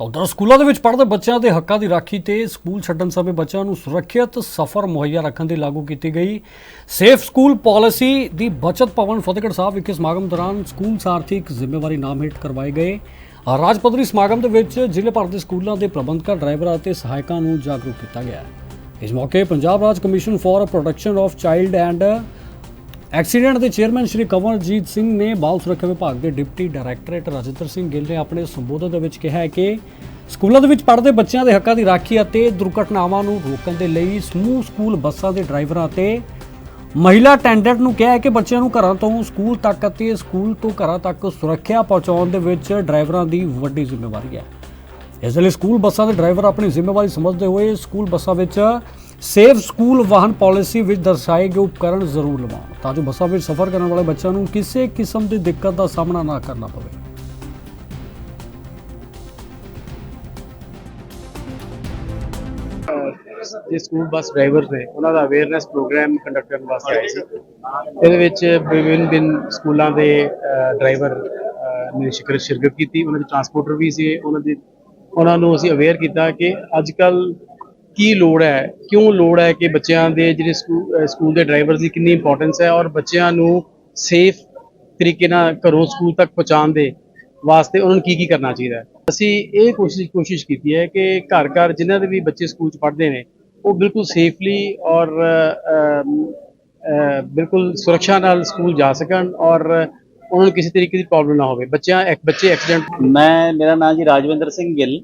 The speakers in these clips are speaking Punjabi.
ਤਾਂ ਉਧਰ ਸਕੂਲਾਂ ਦੇ ਵਿੱਚ ਪੜ੍ਹਦੇ ਬੱਚਿਆਂ ਦੇ ਹੱਕਾਂ ਦੀ ਰਾਖੀ ਤੇ ਸਕੂਲ ਛੱਡਣ ਸਮੇਂ ਬੱਚਿਆਂ ਨੂੰ ਸੁਰੱਖਿਅਤ ਸਫ਼ਰ ਮੁਹੱਈਆ ਰੱਖਣ ਦੀ ਲਾਗੂ ਕੀਤੀ ਗਈ। ਸੇਫ ਸਕੂਲ ਪਾਲਿਸੀ ਦੀ ਬਚਤ ਭਵਨ ਫਤਿਹਗੜ੍ਹ ਸਾਹਿਬ ਵਿਖੇ ਸਮਾਗਮ ਦੌਰਾਨ ਸਕੂਲ ਸਾਰਥੀ ਇੱਕ ਜ਼ਿੰਮੇਵਾਰੀ ਨਾਮ ਹੇਠ ਕਰਵਾਏ ਗਏ। ਰਾਜ ਪੱਧਰੀ ਸਮਾਗਮ ਦੇ ਵਿੱਚ ਜ਼ਿਲ੍ਹੇ ਭਰ ਦੇ ਸਕੂਲਾਂ ਦੇ ਪ੍ਰਬੰਧਕਾਂ, ਡਰਾਈਵਰਾਂ ਅਤੇ ਸਹਾਇਕਾਂ ਨੂੰ ਜਾਗਰੂਕ ਕੀਤਾ ਗਿਆ। ਇਸ ਮੌਕੇ ਪੰਜਾਬ ਰਾਜ commission for protection of child and accident ਦੇ ਚੇਅਰਮੈਨ ਸ਼੍ਰੀ ਕੰਵਰਜੀਤ ਸਿੰਘ ਨੇ ਬਾਲ ਸੁਰੱਖਿਆ ਵਿਭਾਗ ਦੇ ਡਿਪਟੀ ਡਾਇਰੈਕਟੋਰੇਟ ਰਾਜਿੰਦਰ ਸਿੰਘ ਗਿੱਲ ਨੇ ਆਪਣੇ ਸੰਬੋਧਨ ਦੇ ਵਿੱਚ ਕਿਹਾ ਹੈ ਕਿ ਸਕੂਲਾਂ ਦੇ ਵਿੱਚ ਪੜ੍ਹਦੇ ਬੱਚਿਆਂ ਦੇ ਹੱਕਾਂ ਦੀ ਰਾਖੀ ਅਤੇ ਦੁਰਘਟਨਾਵਾਂ ਨੂੰ ਰੋਕਣ ਦੇ ਲਈ ਸਮੂਹ ਸਕੂਲ ਬੱਸਾਂ ਦੇ ਡਰਾਈਵਰਾਂ ਅਤੇ ਮਹਿਲਾ ਅਟੈਂਡੈਂਟ ਨੂੰ ਕਿਹਾ ਹੈ ਕਿ ਬੱਚਿਆਂ ਨੂੰ ਘਰਾਂ ਤੋਂ ਸਕੂਲ ਤੱਕ ਅਤੇ ਸਕੂਲ ਤੋਂ ਘਰਾਂ ਤੱਕ ਸੁਰੱਖਿਆ ਪਹੁੰਚਾਉਣ ਦੇ ਵਿੱਚ ਡਰਾਈਵਰਾਂ ਦੀ ਵੱਡੀ ਜ਼ਿੰਮੇਵਾਰੀ ਹੈ। ਇਸ ਲਈ ਸਕੂਲ ਬੱਸਾਂ ਦੇ ਡਰਾਈਵਰ ਆਪਣੀ ਜ਼ਿੰਮੇਵਾਰੀ ਸਮਝਦੇ ਹੋਏ ਸਕੂਲ ਬੱਸਾਂ ਵਿੱਚ ਸੇਫ ਸਕੂਲ ਵਾਹਨ ਪਾਲਿਸੀ ਵਿੱਚ ਦਰਸਾਏ ਗਏ ਉਪਕਰਣ ਜ਼ਰੂਰ ਲਵਾਉਣ। ਤਾਂ ਜੋ ਬੱਸਾਂ ਵਿੱਚ ਸਫ਼ਰ ਕਰਨ ਵਾਲੇ ਬੱਚਿਆਂ ਨੂੰ ਕਿਸੇ ਕਿਸਮ ਦੀ ਦਿੱਕਤ ਦਾ ਸਾਹਮਣਾ ਨਾ ਕਰਨਾ ਪਵੇ। ਜੇ ਸਕੂਲ ਬੱਸ ਡਰਾਈਵਰ ਨੇ, ਉਹਨਾਂ ਦਾ ਅਵੇਅਰਨੈਸ ਪ੍ਰੋਗਰਾਮ ਕੰਡਕਟ ਕਰਨ ਵਾਸਤੇ ਆਏ ਸੀ। ਇਹਦੇ ਵਿੱਚ ਵਿਭਿੰਨ ਵਿਭਿੰਨ ਸਕੂਲਾਂ ਦੇ ਡਰਾਈਵਰ ਨੇ ਸ਼ਿਰਕਤ ਕੀਤੀ। ਉਹਨਾਂ ਦੇ ਟਰਾਂਸਪੋਰਟਰ ਵੀ ਸੀ। ਉਹਨਾਂ ਦੇ, ਉਹਨਾਂ ਨੂੰ ਅਸੀਂ ਅਵੇਅਰ ਕੀਤਾ ਕਿ ਅੱਜ ਕੱਲ ਕੀ ਲੋੜ ਹੈ? ਕਿਉਂ ਲੋੜ ਹੈ ਕਿ ਬੱਚਿਆਂ ਦੇ ਜਿਹੜੇ ਸਕੂ- ਸਕੂਲ ਦੇ ਡਰਾਈਵਰ ਦੀ ਕਿੰਨੀ ਇੰਪੋਰਟੈਂਸ ਹੈ ਔਰ ਬੱਚਿਆਂ ਨੂੰ ਸੇਫ ਤਰੀਕੇ ਨਾਲ ਘਰੋਂ ਸਕੂਲ ਤੱਕ ਪਹੁੰਚਾਉਣ ਦੇ ਵਾਸਤੇ ਉਹਨਾਂ ਨੂੰ ਕੀ ਕੀ ਕਰਨਾ ਚਾਹੀਦਾ ਅਸੀਂ ਇਹ ਕੋਸ਼ਿਸ਼ ਕੋਸ਼ਿਸ਼ ਕੀਤੀ ਹੈ ਕਿ ਘਰ ਘਰ ਜਿਨ੍ਹਾਂ ਦੇ ਵੀ ਬੱਚੇ ਸਕੂਲ 'ਚ ਪੜ੍ਹਦੇ ਨੇ, ਉਹ ਬਿਲਕੁਲ ਸੇਫਲੀ ਔਰ ਬਿਲਕੁਲ ਸੁਰੱਖਿਆ ਨਾਲ ਸਕੂਲ ਜਾ ਸਕਣ ਔਰ ਉਹਨਾਂ ਨੂੰ ਕਿਸੇ ਤਰੀਕੇ ਦੀ ਪ੍ਰੋਬਲਮ ਨਾ ਹੋਵੇ। ਬੱਚਿਆਂ, ਬੱਚੇ ਐਕਸੀਡੈਂਟ ਮੈਂ, ਮੇਰਾ ਨਾਮ ਜੀ ਰਾਜਵਿੰਦਰ ਸਿੰਘ ਗਿੱਲ।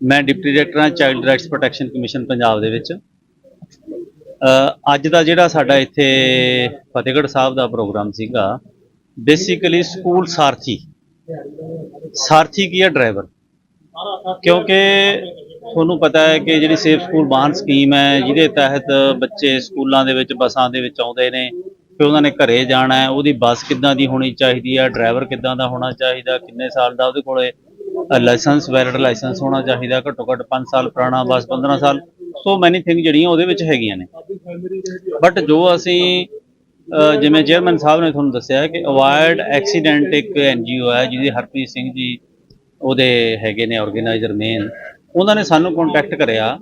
ਮੈਂ ਡਿਪਟੀ ਡਾਇਰੈਕਟਰ ਹਾਂ, child rights protection commission Punjab ਦੇ ਵਿੱਚ। ਅੱਜ ਦਾ ਜਿਹੜਾ ਸਾਡਾ ਇੱਥੇ ਫਤਿਹਗੜ੍ਹ ਸਾਹਿਬ ਦਾ ਪ੍ਰੋਗਰਾਮ ਸੀਗਾ ਬੇਸਿਕਲੀ ਸਕੂਲ ਸਾਰਥੀ। ਸਾਰਥੀ ਕੀ ਹੈ? ਡਰਾਈਵਰ ਕਿਉਂਕਿ ਤੁਹਾਨੂੰ ਪਤਾ ਹੈ ਕਿ ਜਿਹੜੀ ਸੇਫ ਸਕੂਲ ਵਾਹਨ ਸਕੀਮ ਹੈ, ਜਿਹਦੇ ਤਹਿਤ ਬੱਚੇ ਸਕੂਲਾਂ ਦੇ ਵਿੱਚ, ਬੱਸਾਂ ਦੇ ਵਿੱਚ ਆਉਂਦੇ ਨੇ ਕਿ ਉਹਨਾਂ ਨੇ ਘਰੇ ਜਾਣਾ ਹੈ, ਉਹਦੀ ਬੱਸ ਕਿੱਦਾਂ ਦੀ ਹੋਣੀ ਚਾਹੀਦੀ ਹੈ ਡਰਾਈਵਰ ਕਿੱਦਾਂ ਦਾ ਹੋਣਾ ਚਾਹੀਦਾ, ਕਿੰਨੇ ਸਾਲ ਦਾ, ਉਹਦੇ ਕੋਲੇ ਲਾਇਸੈਂਸ ਵੈਲਿਡ ਲਾਇਸੈਂਸ ਹੋਣਾ ਚਾਹੀਦਾ, ਘੱਟੋ ਘੱਟ 5 ਸਾਲ ਪੁਰਾਣਾ ਬਸ 15 ਸਾਲ। ਸੋ ਮੈਨੀ ਥਿੰਗ ਜਿਹੜੀਆਂ ਉਹਦੇ ਵਿੱਚ ਹੈਗੀਆਂ ਨੇ। ਬਟ ਜੋ ਅਸੀਂ ਜਿਵੇਂ ਚੇਅਰਮੈਨ ਸਾਹਿਬ ਨੇ ਤੁਹਾਨੂੰ ਦੱਸਿਆ ਕਿ ਅਵਾਇਡ ਐਕਸੀਡੈਂਟ ਇੱਕ ਐਨਜੀਓ ਹੈ, ਜਿਹਦੀ ਹਰਪ੍ਰੀਤ ਸਿੰਘ ਜੀ ਉਹਦੇ ਹੈਗੇ ਨੇ ਆਰਗੇਨਾਈਜ਼ਰ ਮੇਨ ਉਹਨਾਂ ਨੇ ਸਾਨੂੰ ਕੰਟੈਕਟ ਕਰਿਆ।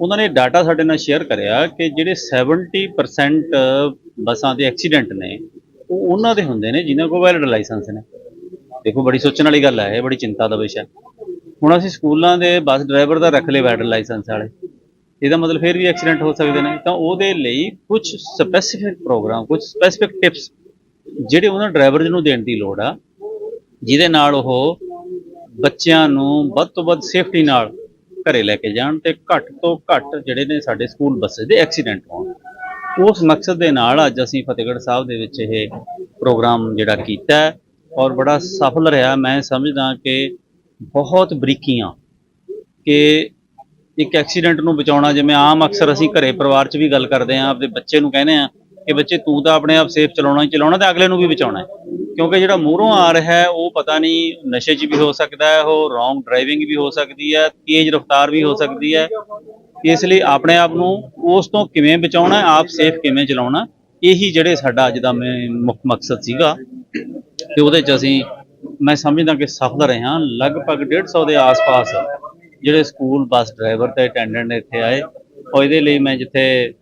ਉਹਨਾਂ ਨੇ ਡਾਟਾ ਸਾਡੇ ਨਾਲ ਸ਼ੇਅਰ ਕਰਿਆ ਕਿ ਜਿਹੜੇ 70% ਬੱਸਾਂ ਦੇ ਐਕਸੀਡੈਂਟ ਨੇ, ਉਹ ਉਹਨਾਂ ਦੇ ਹੁੰਦੇ ਨੇ, ਜਿਨ੍ਹਾਂ ਕੋਲ ਵੈਲਿਡ ਲਾਇਸੈਂਸ ਨੇ। ਦੇਖੋ, ਬੜੀ ਸੋਚਣ ਵਾਲੀ ਗੱਲ ਹੈ, ਇਹ ਬੜੀ ਚਿੰਤਾ ਦਾ ਵਿਸ਼ਾ ਹੁਣ ਅਸੀਂ ਸਕੂਲਾਂ ਦੇ ਬੱਸ ਡਰਾਈਵਰ ਦਾ ਰੱਖ ਲਏ ਵੈਡਰ ਲਾਇਸੈਂਸ ਵਾਲੇ। ਇਹਦਾ ਮਤਲਬ ਫਿਰ ਵੀ ਐਕਸੀਡੈਂਟ ਹੋ ਸਕਦੇ ਨੇ। ਤਾਂ ਉਹਦੇ ਲਈ ਕੁਝ ਸਪੈਸੀਫਿਕ ਪ੍ਰੋਗਰਾਮ ਕੁਝ ਸਪੈਸੀਫਿਕ ਟਿਪਸ ਜਿਹੜੇ ਉਹਨਾਂ ਡਰਾਈਵਰਜ਼ ਨੂੰ ਦੇਣ ਦੀ ਲੋੜ ਆ, ਜਿਹਦੇ ਨਾਲ ਉਹ ਬੱਚਿਆਂ ਨੂੰ ਵੱਧ ਤੋਂ ਵੱਧ ਸੇਫਟੀ ਨਾਲ ਘਰੇ ਲੈ ਕੇ ਜਾਣ ਤੇ ਘੱਟ ਤੋਂ ਘੱਟ ਜਿਹੜੇ ਨੇ ਸਾਡੇ ਸਕੂਲ ਬੱਸੇ ਦੇ ਐਕਸੀਡੈਂਟ ਹੋਣ। ਉਸ ਮਕਸਦ ਦੇ ਨਾਲ ਅੱਜ ਅਸੀਂ ਫਤਿਹਗੜ੍ਹ ਸਾਹਿਬ ਦੇ ਵਿੱਚ ਇਹ ਪ੍ਰੋਗਰਾਮ ਜਿਹੜਾ ਕੀਤਾ ਔਰ ਬੜਾ ਸਫਲ ਰਿਹਾ। ਮੈਂ ਸਮਝਦਾ ਕਿ ਬਹੁਤ ਬਰੀਕੀਆਂ ਕਿ ਇੱਕ ਐਕਸੀਡੈਂਟ ਨੂੰ ਬਚਾਉਣਾ, ਜਿਵੇਂ ਆਮ ਅਕਸਰ ਅਸੀਂ ਘਰੇ ਪਰਿਵਾਰ 'ਚ ਵੀ ਗੱਲ ਕਰਦੇ ਆਂ ਆਪਣੇ ਬੱਚੇ ਨੂੰ ਕਹਿੰਦੇ ਆ ਕਿ ਬੱਚੇ ਤੂੰ ਤਾਂ ਆਪਣੇ ਆਪ ਸੇਫ ਚਲਾਉਣਾ ਹੀ ਚਲਾਉਣਾ ਤੇ ਅਗਲੇ ਨੂੰ ਵੀ ਬਚਾਉਣਾ ਕਿਉਂਕਿ ਜਿਹੜਾ ਮੂਹਰੋਂ ਆ ਰਿਹਾ ਹੈ, ਉਹ ਪਤਾ ਨਹੀਂ ਨਸ਼ੇ 'ਚ ਵੀ ਹੋ ਸਕਦਾ ਹੈ, ਉਹ ਰੋਂਗ ਡਰਾਈਵਿੰਗ ਵੀ ਹੋ ਸਕਦੀ ਹੈ, ਤੇਜ਼ ਰਫ਼ਤਾਰ ਵੀ ਹੋ ਸਕਦੀ ਹੈ। ਇਸ ਲਈ ਆਪਣੇ ਆਪ ਨੂੰ ਉਸ ਤੋਂ ਕਿਵੇਂ ਬਚਾਉਣਾ ਆਪ ਸੇਫ ਕਿਵੇਂ ਚਲਾਉਣਾ ਇਹੀ ਜਿਹੜੇ ਸਾਡਾ ਅੱਜ ਦਾ ਮੇ- ਮੁੱਖ ਮਕਸਦ ਸੀਗਾ। ਤੇ ਉਹਦੇ 'ਚ ਅਸੀਂ, ਮੈਂ ਸਮਝਦਾ ਕਿ ਸਫਲ ਰਹੇ ਹਾਂ, ਲਗਭਗ 150 ਦੇ ਆਸ-ਪਾਸ ਜਿਹੜੇ ਸਕੂਲ ਬੱਸ ਡਰਾਈਵਰ ਤੇ ਅਟੈਂਡੈਂਟ ਨੇ ਇੱਥੇ ਆਏ। ਔਰ ਇਹਦੇ ਲਈ ਮੈਂ ਜਿੱਥੇ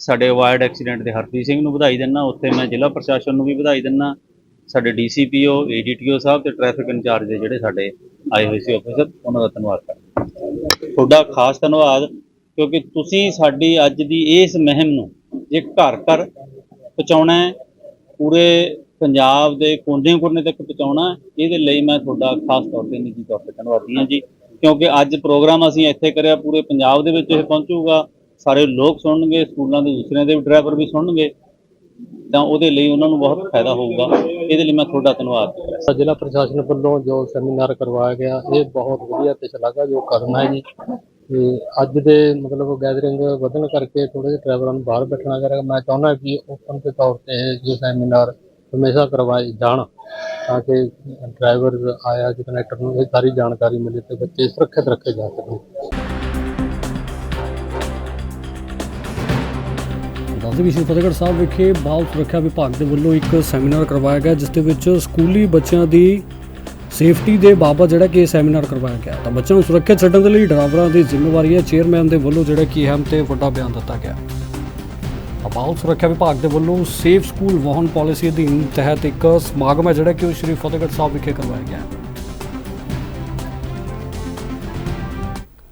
ਸਾਡੇ ਅਵਾਰਡ ਐਕਸੀਡੈਂਟ ਦੇ ਹਰਪ੍ਰੀਤ ਸਿੰਘ ਨੂੰ ਵਧਾਈ ਦਿੰਦਾ, ਉੱਥੇ ਮੈਂ ਜ਼ਿਲ੍ਹਾ ਪ੍ਰਸ਼ਾਸਨ ਨੂੰ ਵੀ ਵਧਾਈ ਦਿੰਦਾ, ਸਾਡੇ ਡੀਸੀਪੀਓ ਏਡੀਟੀਓ ਸਾਹਿਬ ਤੇ ਟ੍ਰੈਫਿਕ ਇੰਚਾਰਜ ਦੇ ਜਿਹੜੇ ਸਾਡੇ ਆਏ ਹੋਏ ਸੀ ਆਫੀਸਰ ਉਹਨਾਂ ਦਾ ਧੰਨਵਾਦ ਕਰਦਾ। ਤੁਹਾਡਾ ਖਾਸ ਧੰਨਵਾਦ, ਕਿਉਂਕਿ ਤੁਸੀਂ ਸਾਡੀ ਅੱਜ ਦੀ ਇਸ ਮੁਹਿੰਮ ਨੂੰ ਜੇ ਘਰ ਘਰ ਪਹੁੰਚਾਉਣਾ ਪੂਰੇ ਪੰਜਾਬ ਦੇ ਕੋਨੇ-ਕੋਨੇ ਤੱਕ ਪਹੁੰਚਾਉਣਾ ਇਹਦੇ ਲਈ ਮੈਂ ਤੁਹਾਡਾ ਖਾਸ ਤੌਰ ਤੇ ਨਿੱਜੀ ਤੌਰ ਤੇ ਧੰਨਵਾਦੀ ਹਾਂ ਜੀ। ਕਿਉਂਕਿ ਅੱਜ ਪ੍ਰੋਗਰਾਮ ਅਸੀਂ ਇੱਥੇ ਕਰਿਆ, ਪੂਰੇ ਪੰਜਾਬ ਦੇ ਵਿੱਚ ਇਹ ਪਹੁੰਚੂਗਾ। ਸਾਰੇ ਲੋਕ ਸੁਣਨਗੇ, ਸਕੂਲਾਂ ਦੇ ਦੂਸਰਿਆਂ ਦੇ ਵੀ ਡਰਾਈਵਰ ਵੀ ਸੁਣਨਗੇ। ਤਾਂ ਉਹਦੇ ਲਈ ਉਹਨਾਂ ਨੂੰ ਬਹੁਤ ਫਾਇਦਾ ਹੋਊਗਾ। ਇਹਦੇ ਲਈ ਮੈਂ ਤੁਹਾਡਾ ਧੰਨਵਾਦ। ਜ਼ਿਲ੍ਹਾ ਪ੍ਰਸ਼ਾਸਨ ਵੱਲੋਂ ਜੋ ਸੈਮੀਨਾਰ ਕਰਵਾਇਆ ਗਿਆ, ਇਹ ਬਹੁਤ ਵਧੀਆ ਤੇ ਸ਼ਲਾਘਾਯੋਗ ਕਦਮ ਹੈ ਜੀ। ਤੇ ਅੱਜ ਦੇ ਮਤਲਬ ਗੈਦਰਿੰਗ ਵਧਣ ਕਰਕੇ ਥੋੜੇ ਜਿਹੇ ਡਰਾਈਵਰਾਂ ਨੂੰ ਬਾਹਰ ਬੈਠਣਾ ਕਰੇਗਾ ਮੈਂ ਚਾਹੁੰਦਾ ਕਿ ਓਪਨ ਦੇ ਤੌਰ ਤੇ ਜੋ ਸੈਮੀਨਾਰ ਹਮੇਸ਼ਾ ਕਰਵਾਏ ਜਾਣ ਤਾਂ ਕਿ ਡਰਾਈਵਰ ਆਇਆ ਕਿ ਕਨੈਕਟਰ ਨੂੰ ਇਹ ਸਾਰੀ ਜਾਣਕਾਰੀ ਮਿਲੇ ਤੇ ਬੱਚੇ ਸੁਰੱਖਿਅਤ ਰੱਖੇ ਜਾ ਸਕਣ। ਦੱਸਦੇ ਵੀ ਸ਼੍ਰੀ ਫਤਿਹਗੜ੍ਹ ਸਾਹਿਬ ਵਿਖੇ ਬਾਲ ਸੁਰੱਖਿਆ ਵਿਭਾਗ ਦੇ ਵੱਲੋਂ ਇੱਕ ਸੈਮੀਨਾਰ ਕਰਵਾਇਆ ਗਿਆ, ਜਿਸ ਦੇ ਵਿੱਚ ਸਕੂਲੀ ਬੱਚਿਆਂ ਦੀ ਸੇਫਟੀ ਦੇ ਬਾਬਤ ਜਿਹੜਾ ਕਿ ਇਹ ਸੈਮੀਨਾਰ ਕਰਵਾਇਆ ਗਿਆ। ਤਾਂ ਬੱਚਿਆਂ ਨੂੰ ਸੁਰੱਖਿਅਤ ਛੱਡਣ ਦੇ ਲਈ ਡਰਾਈਵਰਾਂ ਦੀ ਜ਼ਿੰਮੇਵਾਰੀ ਹੈ। ਚੇਅਰਮੈਨ ਦੇ ਵੱਲੋਂ ਜਿਹੜਾ ਕਿ ਅਹਿਮ ਤੇ ਵੱਡਾ ਬਿਆਨ ਦਿੱਤਾ ਗਿਆ। ਬਾਲ ਸੁਰੱਖਿਆ ਵਿਭਾਗ ਦੇ ਵੱਲੋਂ ਸੇਫ ਸਕੂਲ ਵਾਹਨ ਪਾਲਿਸੀ ਅਧੀਨ ਤਹਿਤ ਇੱਕ ਸਮਾਗਮ ਹੈ, ਜਿਹੜਾ ਕਿ ਉਹ ਸ਼੍ਰੀ ਫਤਿਹਗੜ੍ਹ ਸਾਹਿਬ ਵਿਖੇ ਕਰਵਾਇਆ ਗਿਆ